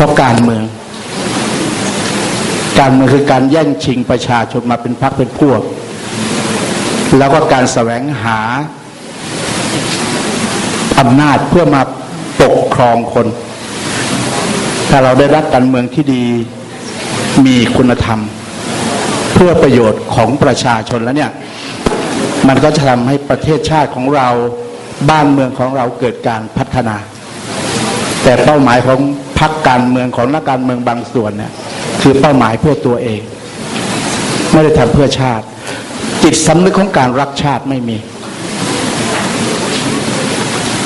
เพราะการเมือง การเมืองคือการแย่งชิงประชาชนมาเป็นพรรคเป็นพวก แล้วก็การแสวงหาอำนาจเพื่อมาปกครองคน ถ้าเราได้รับการเมืองที่ดีมีคุณธรรม เพื่อประโยชน์ของประชาชนแล้วเนี่ย มันก็จะทำให้ประเทศชาติของเราบ้านเมืองของเราเกิดการพัฒนา แต่เป้าหมายของ พรรคการเมืองของนักการเมืองบางส่วนเนี่ยคือเป้าหมายเพื่อตัวเอง ไม่ได้ทำเพื่อชาติ จิตสำนึกของการรักชาติไม่มี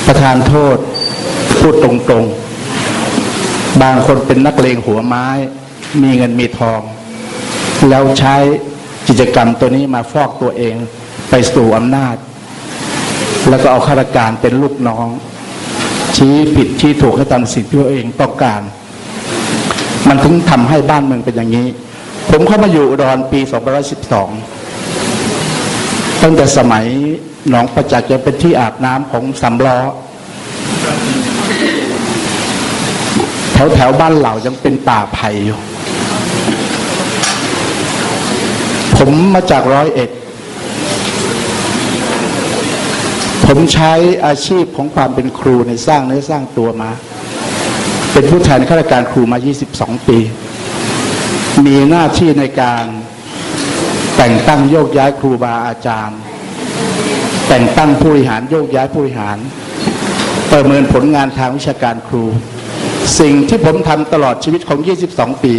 ประธานโทษพูดตรงๆ บางคนเป็นนักเลงหัวไม้ มีเงินมีทอง แล้วใช้กิจกรรมตัวนี้มาฟอกตัวเองไปสู่อำนาจ แล้วก็เอาข้าราชการเป็นลูกน้อง ชี้ผิดชี้ถูกให้ตามสิ่งที่ตัวเองต้องการ มันถึงทำให้บ้านเมืองเป็นอย่างนี้ ผมเข้ามาอยู่อุดรปี2512 ตั้งแต่สมัยหนองประจักษ์จะเป็นที่อาบน้ำของสำล้อแถวแถวบ้านเหล่ายังเป็นป่าไผ่อยู่ ผมมาจากร้อยเอ็ด ผมใช้อาชีพของความเป็นครูในสร้างเนื้อสร้างตัวมา เป็นผู้แทนข้าราชการครูมา 22 ปี มีหน้าที่ในการแต่งตั้งโยกย้ายครูบาอาจารย์ แต่งตั้งผู้บริหารโยกย้ายผู้บริหาร ประเมินผลงานทางวิชาการครู สิ่งที่ผมทำตลอดชีวิตของ 22 ปี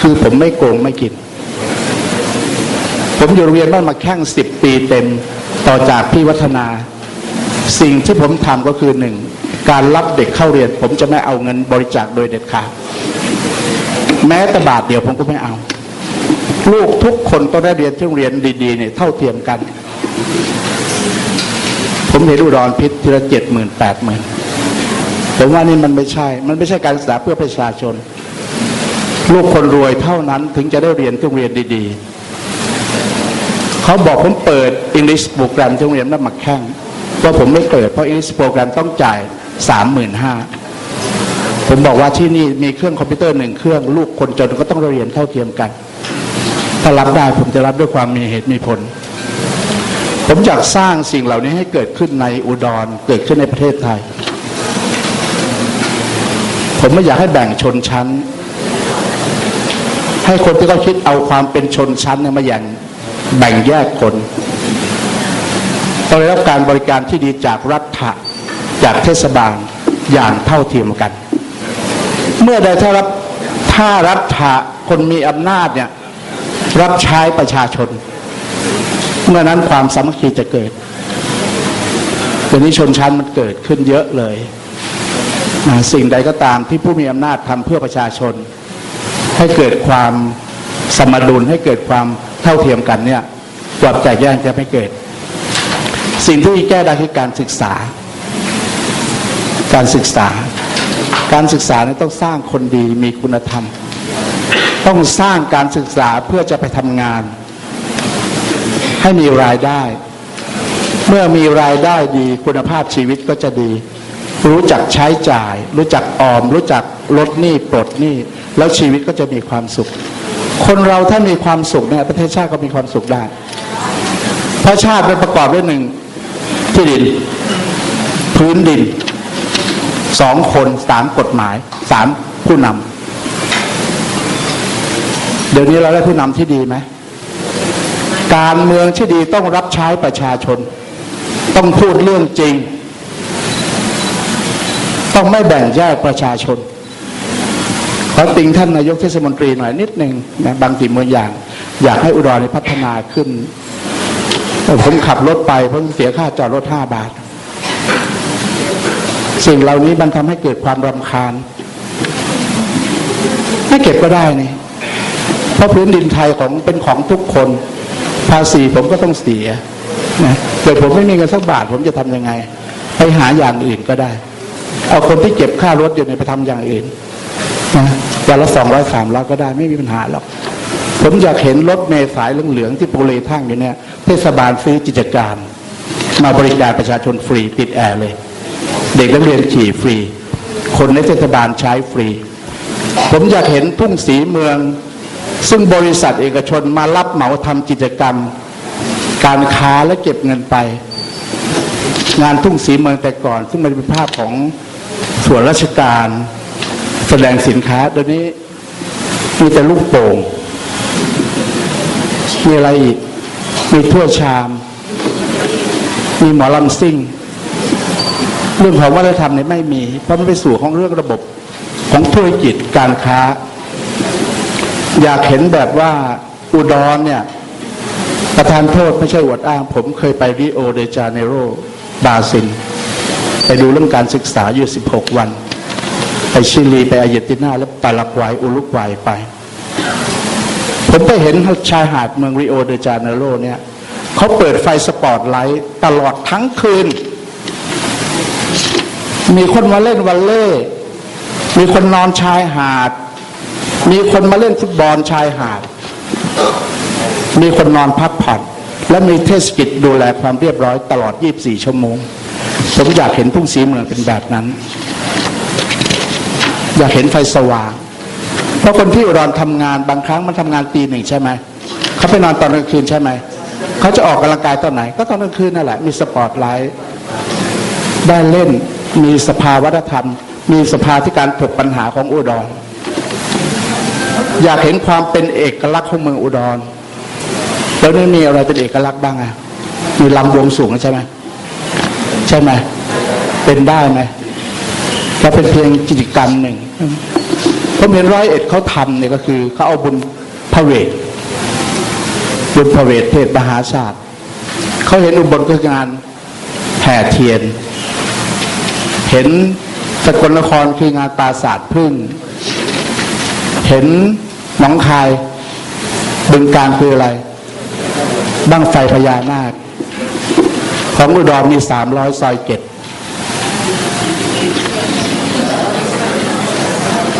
คือผมไม่โกงไม่กิน ผมอยู่โรงเรียนบ้านมาแข้ง10 ปีเต็มต่อจากพี่วัฒนา สิ่งที่ผมทำก็คือหนึ่งการรับเด็กเข้าเรียน ผมจะไม่เอาเงินบริจาคโดยเด็ดขาดแม้แต่บาทเดียวผมก็ไม่เอา ลูกทุกคนต้องได้เรียนที่โรงเรียนดีๆเนี่ยเท่าเทียมกัน ผมเห็นอุดรพิษทีละเจ็ดหมื่นแปดหมื่นผมว่านี่มันไม่ใช่ มันไม่ใช่การศึกษาเพื่อประชาชน ลูกคนรวยเท่านั้นถึงจะได้เรียนที่โรงเรียนดีๆ เขาบอกผมเปิด English โปรแกรมที่โรงเรียนนักมักแข้ง ว่าผมไม่เปิด เพราะ English โปรแกรมต้องจ่ายสามหมื่นห้าผมบอกว่าที่นี่มีเครื่องคอมพิวเตอร์หนึ่งเครื่องลูกคนจนก็ต้องเรียนเท่าเทียมกัน ถ้ารับได้ผมจะรับด้วยความมีเหตุมีผล ผมอยากสร้างสิ่งเหล่านี้ให้เกิดขึ้นในอุดรเกิดขึ้นในประเทศไทย ผมไม่อยากให้แบ่งชนชั้น ให้คนที่เขาคิดเอาความเป็นชนชั้นเนี่ยมาอย่างแบ่งแยกคน ต้องได้รับการบริการที่ดีจากรัฐะจากเทศบาลอย่างเท่าเทียมกัน เมื่อใดถ้ารับถ้ารัฐะคนมีอำนาจเนี่ยรับใช้ประชาชน เมื่อนั้นความสามัคคีจะเกิดเดี๋ยวนี้ชนชั้นมันเกิดขึ้นเยอะเลยสิ่งใดก็ตามที่ผู้มีอำนาจทำเพื่อประชาชน ให้เกิดความสมดุลให้เกิดความเท่าเทียมกันเนี่ยความแตกแยกจะไม่เกิด สิ่งที่แก้ได้คือการศึกษา การศึกษา การศึกษาเนี่ยต้องสร้างคนดีมีคุณธรรม ต้องสร้างการศึกษาเพื่อจะไปทำงาน ให้มีรายได้ เมื่อมีรายได้ดีคุณภาพชีวิตก็จะดี รู้จักใช้จ่าย รู้จักออม รู้จักลดหนี้ปลดหนี้แล้วชีวิตก็จะมีความสุข คนเราถ้ามีความสุขเนี่ยประเทศชาติก็มีความสุขได้ เพราะชาติเป็นประกอบด้วยหนึ่ง ที่ดิน พื้นดินสองคนสามกฎหมายสามผู้นำเดี๋ยวนี้เราได้ผู้นำที่ดีไหมการเมืองที่ดีต้องรับใช้ประชาชน ต้องพูดเรื่องจริง ต้องไม่แบ่งแยกประชาชนขอติงท่านนายกเทศมนตรีหน่อยนิดหนึ่งนะบางสิ่งบางอย่าง อยากให้อุดรพัฒนาขึ้น ผมขับรถไปผมเสียค่าจอดรถห้าบาท สิ่งเหล่านี้มันทำให้เกิดความรำคาญ ไม่เก็บก็ได้นี่เพราะพื้นดินไทยของเป็นของทุกคน ภาษีผมก็ต้องเสียนะเกิดผมไม่มีเงินสักบาท ผมจะทำยังไง ไปหาอย่างอื่นก็ได้ เอาคนที่เก็บค่ารถอยู่เนี่ยไปทำอย่างอื่นนะวันละสองร้อยสามร้อยก็ได้ไม่มีปัญหาหรอก ผมอยากเห็นรถเมล์สายเหลืองๆที่โปรเลทั่งอยู่เนี่ยเทศบาลซื้อกิจการ มาบริการประชาชนฟรีติดแอร์เลย เด็กนักเรียนขี่ฟรี คนในเทศบาลใช้ฟรี ผมอยากเห็นทุ่งสีเมือง ซึ่งบริษัทเอกชนมารับเหมาทำกิจกรรม การค้าและเก็บเงินไป งานทุ่งสีเมืองแต่ก่อน ซึ่งมันเป็นภาพของส่วนราชการ แสดงสินค้าเดี๋ยวนี้มีแต่ลูกโป่ง มีอะไรอีก มีถ้วยชาม มีหมอลำซิ่ง เรื่องของวัฒนธรรมเนี่ยไม่มี เพราะมันไปสู่ของเรื่องระบบของธุรกิจการค้า อยากเห็นแบบว่าอุดรเนี่ย ประธานโทษไม่ใช่อวดอ้าง ผมเคยไปริโอเดจาเนโรบราซิลไปดูเรื่องการศึกษาอยู่ 16 วัน ไปชิลี ไปอาร์เจนตินา และปารากวัย อุรุกวัยไป ผมไปเห็นชายหาดเมืองริโอเดจาเนโรเนี่ยเขาเปิดไฟสปอตไลท์ตลอดทั้งคืน มีคนมาเล่นวัลเล่ มีคนนอนชายหาด มีคนมาเล่นฟุตบอลชายหาด มีคนนอนพักผ่อนและมีเทศกิจดูแลความเรียบร้อยตลอด 24 ชั่วโมง ผมอยากเห็นทุ่งสีเมืองเป็นแบบนั้น อยากเห็นไฟสว่าง เพราะคนที่อุดรทำงานบางครั้งมันทำงานตีหนึ่งใช่ไหมเขาไปนอนตอนกลางคืนใช่ไหมเขาจะออกกำลังกายตอนไหน ก็ตอนกลางคืนนั่นแหละมีสปอร์ตไลท์ได้เล่นมีสภาวัฒนธรรม มีสภาที่การถกปัญหาของอุดร อยากเห็นความเป็นเอกลักษณ์ของเมืองอุดรแล้วนี่มีอะไรเป็นเอกลักษณ์บ้างอะมีลำวงสูงใช่ไหมใช่ไหมเป็นได้ไหมก็เป็นเพียงกิจกรรมหนึ่ง ผมเห็นร้อยเอ็ดเขาทำเนี่ยก็คือเขาเอาบุญพระเวทบุญพระเวทเทศมหาศาสตร์เขาเห็นอุบลก็งานแห่เทียน เห็นสกลนครคืองานปราสาทพึ่ง เห็นหนองคายบึงการคืออะไร บ้างไฟพญานาค ของอุดรมีสามร้อยซอยเจ็ด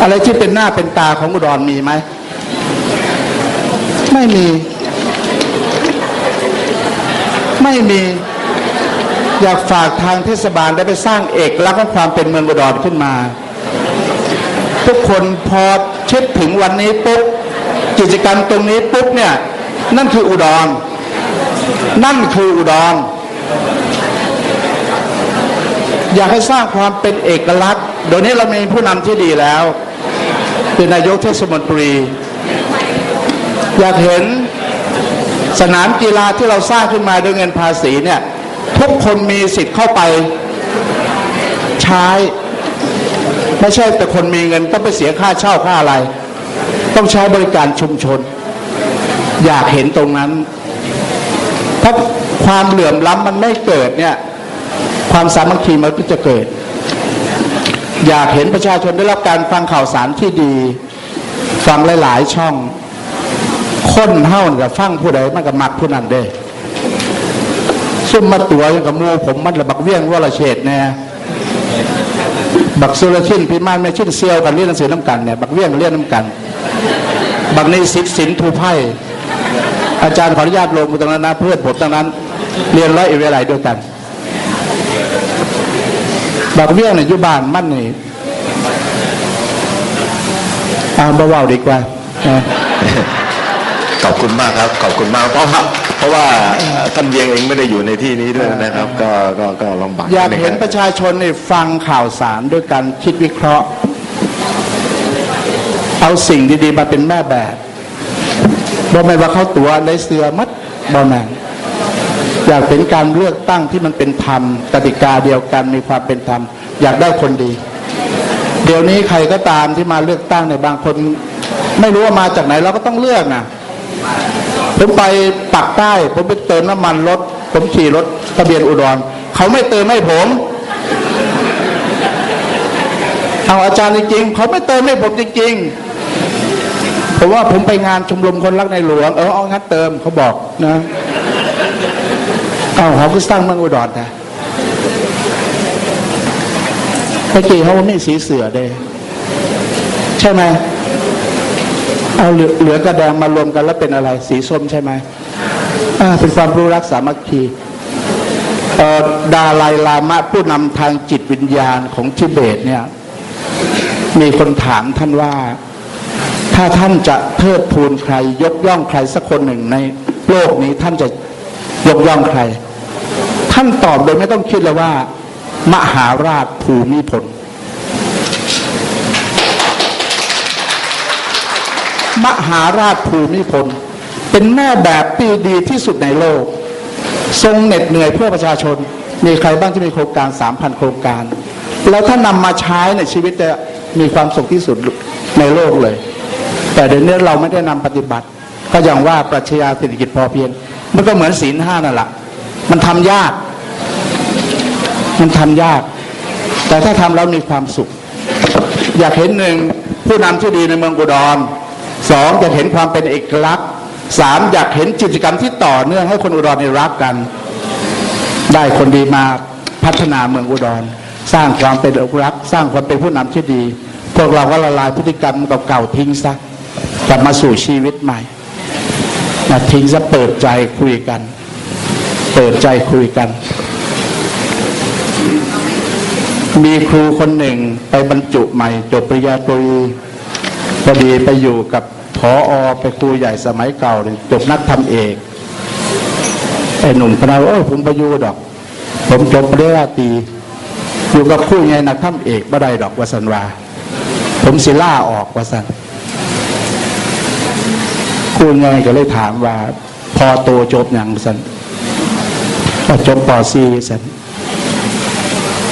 อะไรที่เป็นหน้าเป็นตาของอุดรมีไหม ไม่มี ไม่มี อยากฝากทางเทศบาลได้ไปสร้างเอกลักษณ์ของความเป็นเมืองอุดรขึ้นมา ทุกคนพอคิดถึงวันนี้ปุ๊บกิจกรรมตรงนี้ปุ๊บเนี่ยนั่นคืออุดร นั่นคืออุดร อยากให้สร้างความเป็นเอกลักษณ์เดี๋ยวนี้เรามีผู้นำที่ดีแล้ว เป็นนายกเทศมนตรี อยากเห็นสนามกีฬาที่เราสร้างขึ้นมาด้วยเงินภาษีเนี่ยทุกคนมีสิทธิ์เข้าไปใช้ไม่ใช่แต่คนมีเงินต้องไปเสียค่าเช่าค่าอะไร ต้องใช้บริการชุมชน อยากเห็นตรงนั้นถ้าความเหลื่อมล้ำมันไม่เกิดเนี่ย ความสามัคคีมันก็จะเกิด อยากเห็นประชาชนได้รับการฟังข่าวสารที่ดี ฟังหลาย ๆ ช่อง คนเท่ากับฟังผู้ใดมันก็มักผู้นั้นเด้ซุ่มมาตัวอย่างกับมูผมมันระบักเวียงว่าละเฉดแน่บักสุรชินพิมานไม่ชินเซียวกันเรียนหนังสือน้ำกันเนี่ยบักเวียงเรียนน้ำกัน บักในสิทธิ์สินทูไพ่อาจารย์ขออนุญาตลงมาตรงนั้นนะเพื่อนผมตรงนั้น เรียนร้อยเอเวไลด้วยกัน บักเวียงเนี่ยอยู่บ้านมั่นนี่เอาเบาๆดีกว่านะขอบคุณมากครับขอบคุณมากเพราะว่าเพราะว่าท่านเวียงเองไม่ได้อยู่ในที่นี้ด้วยนะครับ ก็ก็ก็ลำบากอยากดงเห็นครับประชาชนเนี่ยฟังข่าวสารด้วยการคิดวิเคราะห์ เอาสิ่งดีๆมาเป็นแม่แบบบ่แม่นว่าเขาตัวได้เสือมัดบ่แม่น อยากเป็นการเลือกตั้งที่มันเป็นธรรมกติกาเดียวกันมีความเป็นธรรม อยากได้คนดี เดี๋ยวนี้ใครก็ตามที่มาเลือกตั้งในยบางคน ไม่รู้ว่ามาจากไหนเราก็ต้องเลือกนะผมไปปักใต้ผมไปเติมน้ำมันรถ ผมขี่รถทะเบียนอุดรเขาไม่เติมให้ผมเอาอาจารย์จริงๆเขาไม่เติมให้ผมจริงๆผมว่าผมไปงานชมรมคนรักในหลวง เออเอางั้นเติมเขาบอกนะ เอาเขาก็สร้างเมืองอุดรนะเมื่อกี้เขาไม่สีเสือเด้ใช่ไหมเอาเหลือกระแดงมารวมกันแล้วเป็นอะไร สีส้มใช่ไหมอ่าเป็นความรู้รักสามัคคีเอ่อดาไลลามะผู้นำทางจิตวิญญาณของทิเบตเนี่ย มีคนถามท่านว่า ถ้าท่านจะเทิดทูนใคร ยกย่องใครสักคนหนึ่งในโลกนี้ท่านจะยกย่องใคร ท่านตอบโดยไม่ต้องคิดเลยว่า มหาราชภูมิพล มหาราชภูมิพล เป็นแม่แบบปีดีที่สุดในโลก ทรงเหน็ดเหนื่อยเพื่อประชาชน มีใครบ้างที่มีโครงการ 3,000 โครงการ แล้วถ้านำมาใช้ในชีวิตจะมีความสุขที่สุดในโลกเลย แต่เดี๋ยวนี้เราไม่ได้นำปฏิบัติ ก็อย่างว่าปรัชญาเศรษฐกิจพอเพียง มันก็เหมือนศีลห้านั่นแหละมันทำยาก มันทำยาก แต่ถ้าทำแล้วมีความสุข อยากเห็นหนึ่งผู้นำที่ดีในเมืองอุดรสองอยากเห็นความเป็นเอกลักษณ์สามอยากเห็นกิจกรรมที่ต่อเนื่องให้คนอุดรในรักกัน ได้คนดีมาพัฒนาเมืองอุดร สร้างความเป็นเอกลักษณ์สร้างความเป็นผู้นำที่ดี พวกเราก็ละลายพฤติกรรมเก่าๆทิ้งซะกลับมาสู่ชีวิตใหม่นะทิ้งซะเปิดใจคุยกัน เปิดใจคุยกัน มีครูคนหนึ่งไปบรรจุใหม่จบปริญญาตรีพอดีไปอยู่กับพออไปครูใหญ่สมัยเก่าจบนักธรรมเอกไอ้หนุ่มคนนั้นเออผมไปอยู่ดอก ผมจบปริญญาตรีอยู่กับครูใหญ่นักธรรมเอกบ่ได้ดอกวสันวาผมสิล่าออกวสันครูใหญ่ก็เลยถามว่า พอโตจบอย่างสันจบป .4 สัน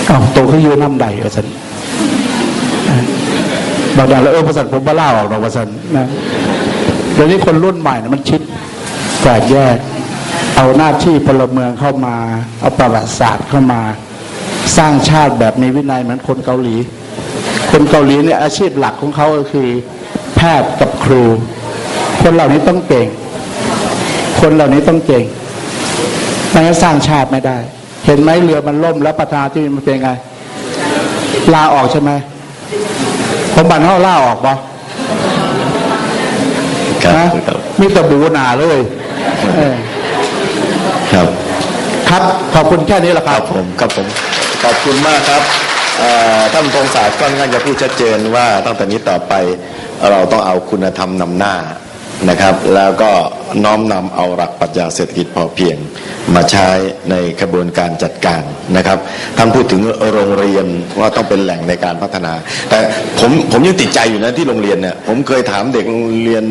อ้าวโตเขาอยู่น้ำใดวะสันบางอย่างแล้วเออพระสันผมบ้าเล่าออกหรอกวะสันนะเดี๋ยวนี้คนรุ่นใหม่นะมันคิดแตกแยก เอาหน้าที่พลเมืองเข้ามา เอาประวัติศาสตร์เข้ามา สร้างชาติแบบมีวินัยเหมือนคนเกาหลี คนเกาหลีเนี่ยอาชีพหลักของเขาก็คือ แพทย์กับครู คนเหล่านี้ต้องเก่ง คนเหล่านี้ต้องเก่งไม่งั้นสร้างชาติไม่ได้ เห็นไหมเรือมันล่มแล้วประธานที่มันเป็นไง ลาออกใช่ไหมผมบันเขาลาออกปะครับนะครับมีแตะบูหนาเลยเออครับ ครับขอบคุณแค่นี้แหละคครัรับบผมครับผมขอบคุณมากครับเอ่อท่านพงศาสตร์ค่อนข้างจะพูดชัดเจนว่าตั้งแต่นี้ต่อไปเราต้องเอาคุณธรรมนำหน้า นะครับ แล้วก็น้อมนำเอาหลักปรัชญาเศรษฐกิจพอเพียง มาใช้ในกระบวนการจัดการนะครับท่านพูดถึงโรงเรียนว่าต้องเป็นแหล่งในการพัฒนา แต่ผมผมยังติดใจอยู่นะที่โรงเรียนเนี่ยผมเคยถามเด็กโรงเรียน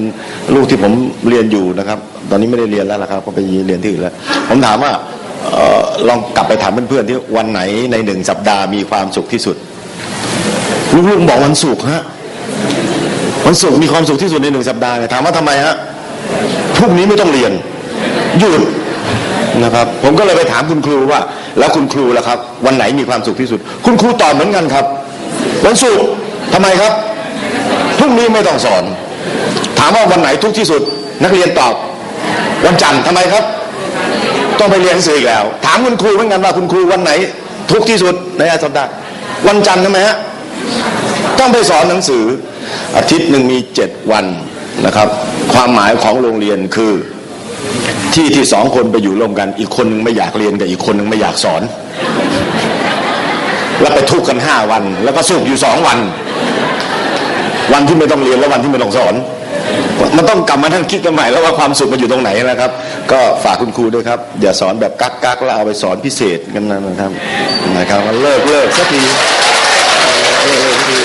ลูกที่ผมเรียนอยู่นะครับ ตอนนี้ไม่ได้เรียนแล้วละครับเพราะไปเรียนที่อื่นแล้ว ผมถามว่าออลองกลับไปถามเพื่อนๆที่วันไหนในหนึ่งสัปดาห์มีความสุขที่สุดลูกๆบอกวันศุกร์ฮะ วันศุกร์มีความสุขที่สุดในหนึ่งสัปดาห์เนี่ยถามว่าทำไมฮะพรุ่งนี้ไม่ต้องเรียนหยุดนะครับ ผมก็เลยไปถามคุณครูว่า แล้วคุณครูล่ะครับ วันไหนมีความสุขที่สุด คุณครูตอบเหมือนกันครับ วันศุกร์ทำไมครับพรุ่งนี้ไม่ต้องสอน ถามว่าวันไหนทุกที่สุด นักเรียนตอบ วันจันทร์ทำไมครับ ต้องไปเรียนหนังสืออีกแล้ว ถามคุณครูเหมือนกันว่าคุณครูวันไหน ทุกที่สุดในอาสัปดาห์วันจันทร์ทำไมฮะต้องไปสอนหนังสือ อาทิตย์หนึ่งมีเจ็ดวันนะครับ ความหมายของโรงเรียนคือที่ที่สองคนไปอยู่ร่วมกัน อีกคนหนึงไม่อยากเรียนกับอีกคนหนึงไม่อยากสอน แล้วไปทุกกันห้าวัน แล้วก็สุขอยู่สองวัน วันที่ไม่ต้องเรียนและวันที่ไม่ต้องสอนมันต้องกลับมาท่านคิดกันใหม่แล้วว่าความสุขมันอยู่ตรงไหนนะครับ ก็ฝากคุณครูด้วยครับ อย่าสอนแบบกักกักแล้วเอาไปสอนพิเศษกันนะครับนะครับเลิกเลิกสักทีเลิกเลิกสักที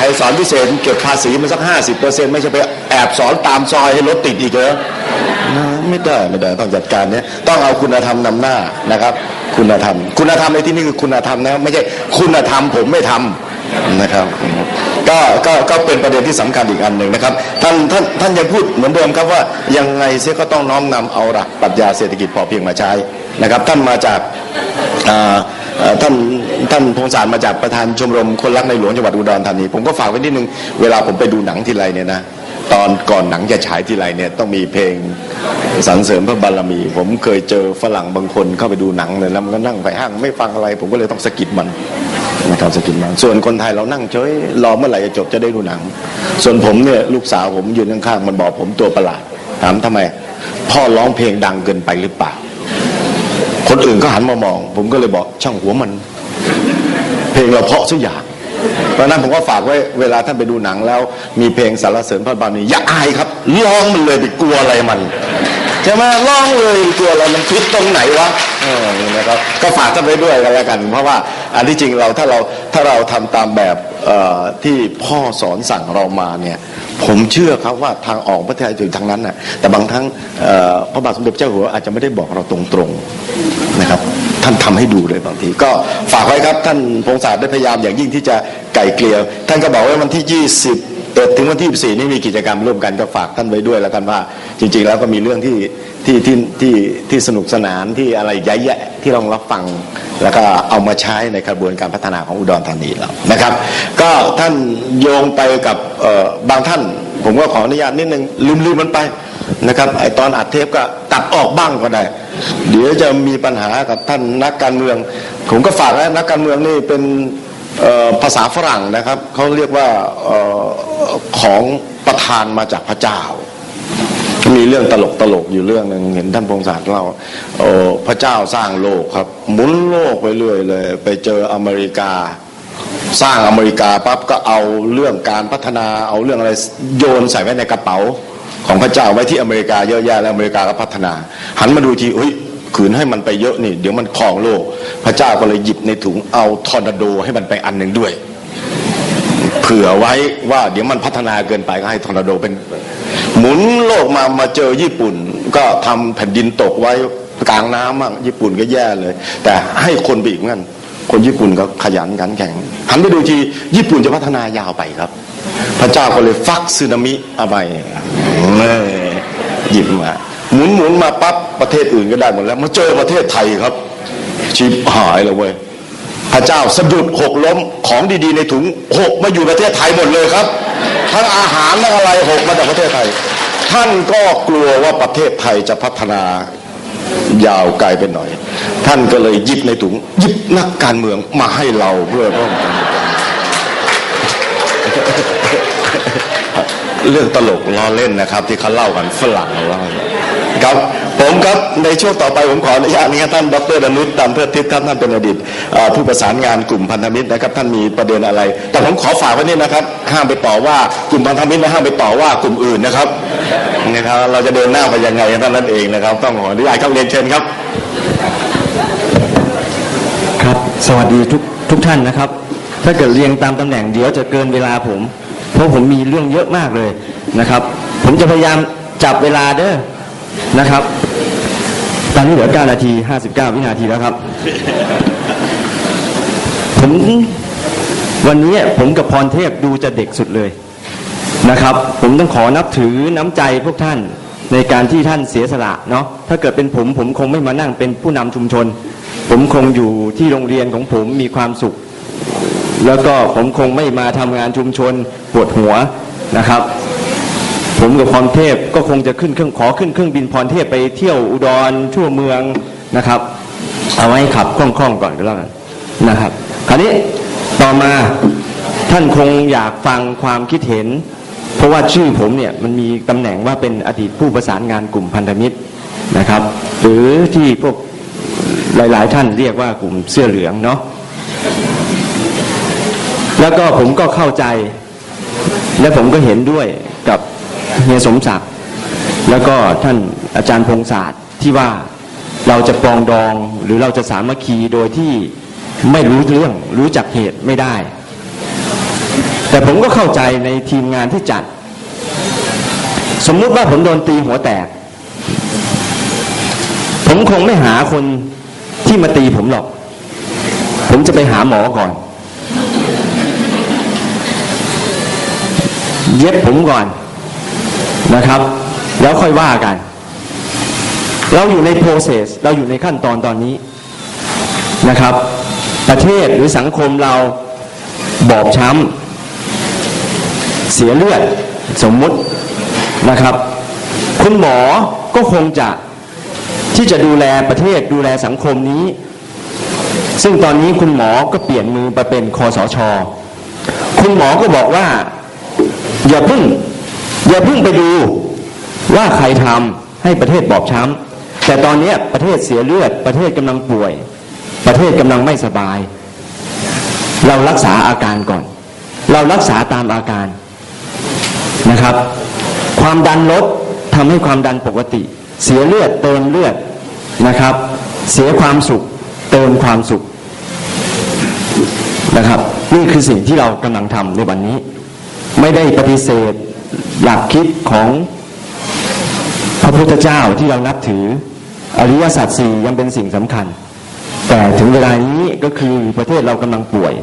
ครสอนพิเศษเก็บภาษีมาสักห้าสิบเปอร์เซ็นต์ไม่ใช่ไปแอบสอนตามซอยให้รถติดอีกเหรอนะไม่ได้ไม่ได้ต้องจัดการเนี้ยต้องเอาคุณธรรมนำหน้านะครับ คุณธรรม คุณธรรมในที่นี้คือคุณธรรมนะไม่ใช่คุณธรรมผมไม่ทำนะครับก็ก็ก็เป็นประเด็นที่สำคัญอีกอันหนึ่งนะครับท่านท่านท่านยังพูดเหมือนเดิมครับว่ายังไงเสียก็ต้องน้อมนำเอาหลักปรัชญาเศรษฐกิจพอเพียงมาใช้นะครับ ท่านมาจากท่าน ท่านพงศารมาจากประธานชมรมคนรักในหลวงจังหวัดอุดรธานี ผมก็ฝากไว้นิดนึง เวลาผมไปดูหนังทีไรเนี่ยนะ ตอนก่อนหนังจะฉายทีไรเนี่ยต้องมีเพลงสรรเสริมพระบารมี ผมเคยเจอฝรั่งบางคนเข้าไปดูหนังเลยแล้วมันก็นั่งไปห้างไม่ฟังอะไร ผมก็เลยต้องสะกิดมันนะครับสกินมันส่วนคนไทยเรานั่งเฉยรอเมื่อไหร่จะจบจะได้ดูหนัง ส่วนผมเนี่ยลูกสาวผมยืนข้างๆมันบอกผมตัวประหลาด ถามทำไม พ่อร้องเพลงดังเกินไปหรือเปล่า คนอื่นก็หันมามอง ผมก็เลยบอกช่างหัวมัน ลงเราเพาะสักอย่างเพราะนั้นผมก็ฝากไว้เวลาท่านไปดูหนังแล้ว มีเพลงสรรเสริญพระบารมีอย่าอายครับร้องมันเลยไปกลัวอะไรมันใช่ไหมร้องเลยกลัวอะไรมันคิดตรงไหนวะเออนะครับก็ฝากท่านไว้ด้วยกันแล้วกัน เพราะว่าอันที่จริงเราถ้าเราถ้าเราทำตามแบบที่พ่อสอนสั่งเรามาเนี่ยผมเชื่อครับว่าทางออกประเทศอยู่ทางนั้นน่ะแต่บางครั้งพระบาทสมเด็จเจ้าหัวอาจจะไม่ได้บอกเราตรงๆนะครับ ท่านทำให้ดูเลยบางที ก็ฝากไว้ครับท่านพงศาสได้พยายามอย่างยิ่งที่จะไก่เกลียว ท่านก็บอกไว้วันที่ 20เอ็ดถึงวันที่24นี่มีกิจกรรมร่วมกันก็ฝากท่านไว้ด้วยแล้วกันว่า จริง ๆ แล้วก็มีเรื่องที่ที่ที่ที่ที่สนุกสนานที่อะไรเยอะแยะที่ลองรับฟัง แล้วก็เอามาใช้ในกระบวนการพัฒนาของอุดรธานีเรานะครับ ก็ท่านโยงไปกับเอ่อบางท่าน ผมก็ขออนุญาตนิดนึงลืมลืมมันไป นะครับไอตอนอัดเทปก็ตัดออกบ้างก็ได้ เดี๋ยวจะมีปัญหากับท่านนักการเมือง ผมก็ฝากนะนักการเมืองนี่เป็นภาษาฝรั่งนะครับเขาเรียกว่าออของประทานมาจากพระเจ้า มีเรื่องตลกตลกๆอยู่เรื่องหนึ่งเห็นท่านพงศาสตร์เล่าโอ้พระเจ้าสร้างโลกครับหมุนโลกไปเรื่อยเลย ไปเจออเมริกาสร้างอเมริกาปั๊บก็เอาเรื่องการพัฒนาเอาเรื่องอะไรโยนใส่ไว้ในกระเป๋า ของพระเจ้าไว้ที่อเมริกาเยอะแยะแล้วอเมริกาก็พัฒนา หันมาดูทีเฮ้ยขืนให้มันไปเยอะนี่ เดี๋ยวมันครองโลก พระเจ้าก็เลยหยิบในถุงเอาทอร์นาโดให้มันไปอันหนึ่งด้วย เผื่อไว้ว่าเดี๋ยวมันพัฒนาเกินไปก็ให้ทอร์นาโดเป็นหมุนโลกมามาเจอญี่ปุ่น ก็ทำแผ่นดินตกไว้กลางน้ำมั่งญี่ปุ่นก็แย่เลย แต่ให้คนไปอีกงั้นคนญี่ปุ่นก็ขยันขันแข็งหันไปดูทีญี่ปุ่นจะพัฒนายาวไปครับ พระเจ้าก็เลยฟักสึนามิเอาไปหยิบมาหมุนหมุนมาปั๊บประเทศอื่นก็ได้หมดแล้ว มาเจอประเทศไทยครับ ชิบหายเลยเว้ยพระเจ้าสะดุดหกล้มของดีๆในถุงหกมาอยู่ประเทศไทยหมดเลยครับทั้งอาหารทั้งอะไรหกมาจากประเทศไทย ท่านก็กลัวว่าประเทศไทยจะพัฒนายาวไกลไปหน่อย ท่านก็เลยหยิบในถุงหยิบนักการเมืองมาให้เราเพื่อป้องกัน เรื่องตลกล้อเล่นนะครับ ที่เขาเล่ากันฝรั่งเล่าครับผมครับในช่วงต่อไปผมขออนุญาตนี้ครับท่านดรดนุชตามเพื่อทิศครับท่านเป็นอดีตผู้ประสานงานกลุ่มพันธมิตรนะครับท่านมีประเด็นอะไร แต่ผมขอฝากไว้นี่นะครับห้ามไปต่อว่ากลุ่มพันธมิตรนะห้ามไปต่อว่ากลุ่มอื่นนะครับนะครับ เราจะเดินหน้าไปยังไงท่านั้นเองนะครับ ต้องขออนุญาตครับเรียนเชิญครับ ครับสวัสดีทุกทุกท่านนะครับ ถ้าเกิดเรียงตามตำแหน่งเดี๋ยวจะเกินเวลาผม เพราะผมมีเรื่องเยอะมากเลยนะครับ ผมจะพยายามจับเวลาเด้อนะครับ ตอนนี้เหลือ9นาที 59 วินาทีแล้วครับ ผมวันนี้ผมกับพรเทพดูจะเด็กสุดเลยนะครับ ผมต้องขอนับถือน้ำใจพวกท่านในการที่ท่านเสียสละเนาะถ้าเกิดเป็นผมผมคงไม่มานั่งเป็นผู้นำชุมชน ผมคงอยู่ที่โรงเรียนของผมมีความสุข แล้วก็ผมคงไม่มาทำงานชุมชนปวดหัวนะครับ ผมกับพรเทพก็คงจะขึ้นเครื่องขอขึ้นเครื่องบินพรเทพไปเที่ยวอุดรทั่วเมืองนะครับ เอาไว้ขับคล่องๆก่อนก็แล้วกันนะครับ คราวนี้ต่อมาท่านคงอยากฟังความคิดเห็น เพราะว่าชื่อผมเนี่ยมันมีตำแหน่งว่าเป็นอดีตผู้ประสานงานกลุ่มพันธมิตรนะครับ หรือที่พวกหลาย ๆ ท่านเรียกว่ากลุ่มเสื้อเหลืองเนาะ แล้วก็ผมก็เข้าใจ และผมก็เห็นด้วยกับเฮียสมศักดิ์แล้วก็ท่านอาจารย์พงศาสตร์ที่ว่าเราจะปรองดองหรือเราจะสามัคคีโดยที่ไม่รู้เรื่องรู้จักเหตุไม่ได้ แต่ผมก็เข้าใจในทีมงานที่จัด สมมุติว่าผมโดนตีหัวแตก ผมคงไม่หาคนที่มาตีผมหรอก ผมจะไปหาหมอก่อน เย็บผมก่อนนะครับ แล้วค่อยว่ากัน เราอยู่ใน process เราอยู่ในขั้นตอนตอนนี้นะครับ ประเทศหรือสังคมเราบอบช้ำเสียเลือดสมมุตินะครับ คุณหมอก็คงจะที่จะดูแลประเทศดูแลสังคมนี้ ซึ่งตอนนี้คุณหมอก็เปลี่ยนมือไปเป็นคอสช คุณหมอก็บอกว่า อย่าเพิ่ง อย่าเพิ่งไปดูว่าใครทำให้ประเทศบอบช้ำแต่ตอนนี้ประเทศเสียเลือด ประเทศกำลังป่วย ประเทศกำลังไม่สบาย เรารักษาอาการก่อน เรารักษาตามอาการนะครับ ความดันลดทำให้ความดันปกติ เสียเลือดเติมเลือดนะครับ เสียความสุขเติมความสุขนะครับ นี่คือสิ่งที่เรากำลังทำในวันนี้ ไม่ได้ปฏิเสธหลักคิดของพระพุทธเจ้าที่เรานับถืออริยสัจสี่ยังเป็นสิ่งสำคัญ แต่ถึงเวลานี้ก็คือประเทศเรากำลังป่วย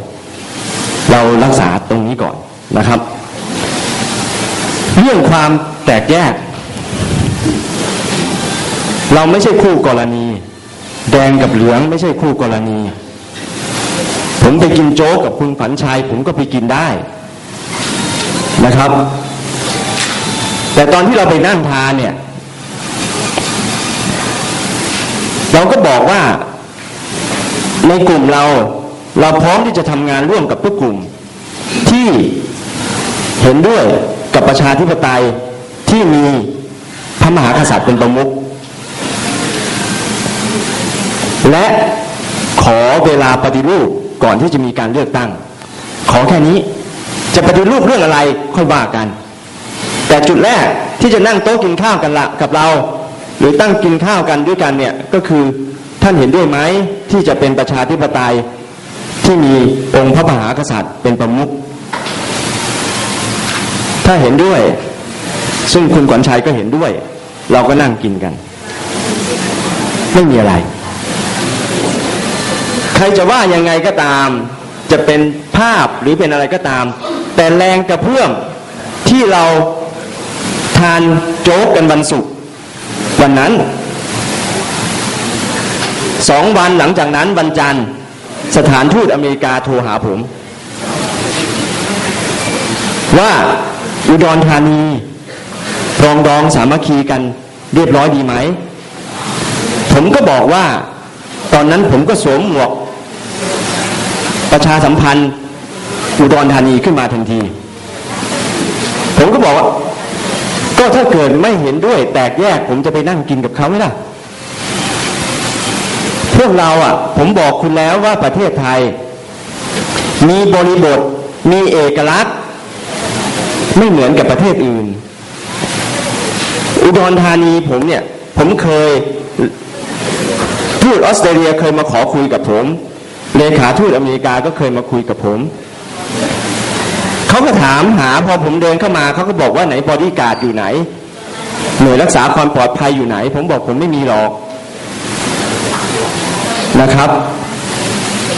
เรารักษาตรงนี้ก่อนนะครับ เรื่องความแตกแยก เราไม่ใช่คู่กรณี แดงกับเหลืองไม่ใช่คู่กรณี ผมไปกินโจ๊กกับคุณฝันชัยผมก็ไปกินได้ นะครับ แต่ตอนที่เราไปนั่งทานเนี่ย เราก็บอกว่าในกลุ่มเราเราพร้อมที่จะทำงานร่วมกับทุกกลุ่ม ที่เห็นด้วยกับประชาธิปไตยที่มีพระมหากษัตริย์เป็นประมุขและขอเวลาปฏิรูปก่อนที่จะมีการเลือกตั้ง ขอแค่นี้ จะปฏิรูปเรื่องอะไรค่อยว่ากัน แต่จุดแรกที่จะนั่งโต๊ะกินข้าวกันละกับเรา หรือตั้งกินข้าวกันด้วยกันเนี่ยก็คือท่านเห็นด้วยไหมที่จะเป็นประชาธิปไตยที่มีองค์พระมหากษัตริย์เป็นประมุขถ้าเห็นด้วย ซึ่งคุณขวัญชัยก็เห็นด้วย เราก็นั่งกินกัน ไม่มีอะไร ใครจะว่ายังไงก็ตาม จะเป็นภาพหรือเป็นอะไรก็ตาม แต่แรงกระเพื่อมที่เราทานโจ๊กกันวันศุกร์วันนั้นสองวันหลังจากนั้นวันจันทร์สถานทูตอเมริกาโทรหาผม ว่าอุดรธานีรองดองสามัคคีกันเรียบร้อยดีไหม ผมก็บอกว่า ตอนนั้นผมก็สวมหมวก ประชาสัมพันธ์ อุดรธานีขึ้นมาทันที ผมก็บอกว่า ก็ถ้าเกิดไม่เห็นด้วย แตกแยกผมจะไปนั่งกินกับเขาไหมล่ะ พวกเราอะ ผมบอกคุณแล้วว่าประเทศไทย มีบริบท มีเอกลักษณ์ ไม่เหมือนกับประเทศอื่น อุดรธานีผมเนี่ย ผมเคยทูตออสเตรเลียเคยมาขอคุยกับผม เลขาทูตอเมริกาก็เคยมาคุยกับผม เขาก็ถามหาพอผมเดินเข้ามาเขาก็บอกว่าไหนบอดี้การ์ดอยู่ไหน หน่วยรักษาความปลอดภัยอยู่ไหน ผมบอกผมไม่มีหรอกนะครับ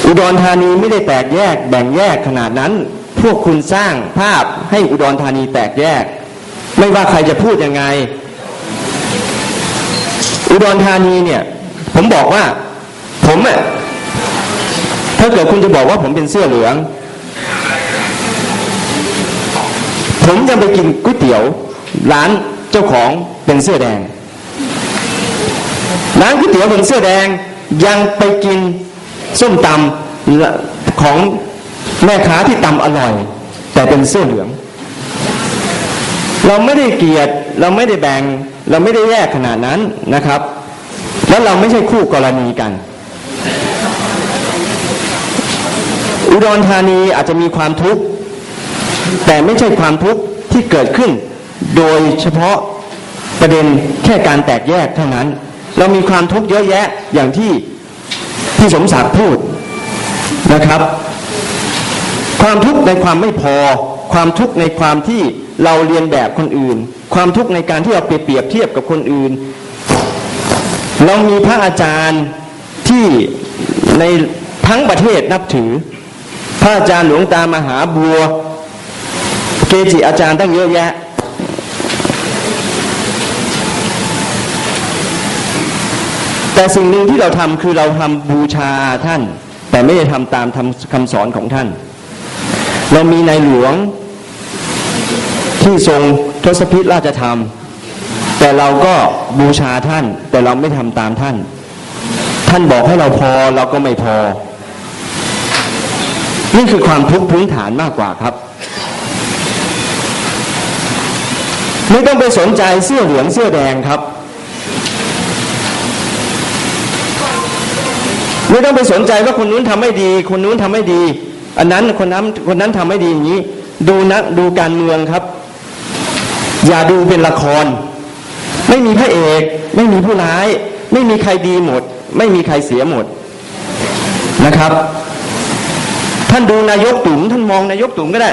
อุดรธานีไม่ได้แตกแยกแบ่งแยกขนาดนั้น พวกคุณสร้างภาพให้อุดรธานีแตกแยก ไม่ว่าใครจะพูดยังไง อุดรธานีเนี่ย ผมบอกว่า ผมอะถ้าเกิดคุณจะบอกว่าผมเป็นเสื้อเหลือง ผมยังไปกินก๋วยเตี๋ยว ร้านเจ้าของเป็นเสื้อแดง ร้านก๋วยเตี๋ยวเป็นเสื้อแดงยังไปกินส้มตำของแม่ค้าที่ตำอร่อย แต่เป็นเสื้อเหลือง เราไม่ได้เกลียดเราไม่ได้แบ่ง เราไม่ได้แยกขนาดนั้นนะครับ แล้วเราไม่ใช่คู่กรณีกัน อุดรธานีอาจจะมีความทุกข์ แต่ไม่ใช่ความทุกข์ที่เกิดขึ้น โดยเฉพาะประเด็นแค่การแตกแยกเท่านั้น เรามีความทุกข์เยอะแยะอย่างที่ที่สมศักดิ์พูดนะครับ ความทุกข์ในความไม่พอ ความทุกข์ในความที่เราเรียนแบบคนอื่น ความทุกข์ในการที่เราเปรียบเทียบกับคนอื่น เรามีพระอาจารย์ที่ในทั้งประเทศนับถือ พระอาจารย์หลวงตามหาบัว เกจิอาจารย์ตั้งเยอะแยะ แต่สิ่งหนึ่งที่เราทำคือเราทำบูชาท่าน แต่ไม่ได้ทำตามทำคำสอนของท่าน เรามีในหลวงที่ทรงทศพิธราชธรรม แต่เราก็บูชาท่าน แต่เราไม่ทำตามท่าน ท่านบอกให้เราพอเราก็ไม่พอ นี่คือความทุกข์พื้นฐานมากกว่าครับ ไม่ต้องไปสนใจเสื้อเหลืองเสื้อแดงครับ ไม่ต้องไปสนใจว่าคนนู้นทำไม่ดี คนนู้นทำไม่ดี อันนั้นคนนั้นคนนั้นทำไม่ดีอย่างนี้ ดูนักดูการเมืองครับ อย่าดูเป็นละคร ไม่มีพระเอก ไม่มีผู้ร้าย ไม่มีใครดีหมด ไม่มีใครเสียหมดนะครับ ท่านดูนายกตุ๋มท่านมองนายกตุ๋มก็ได้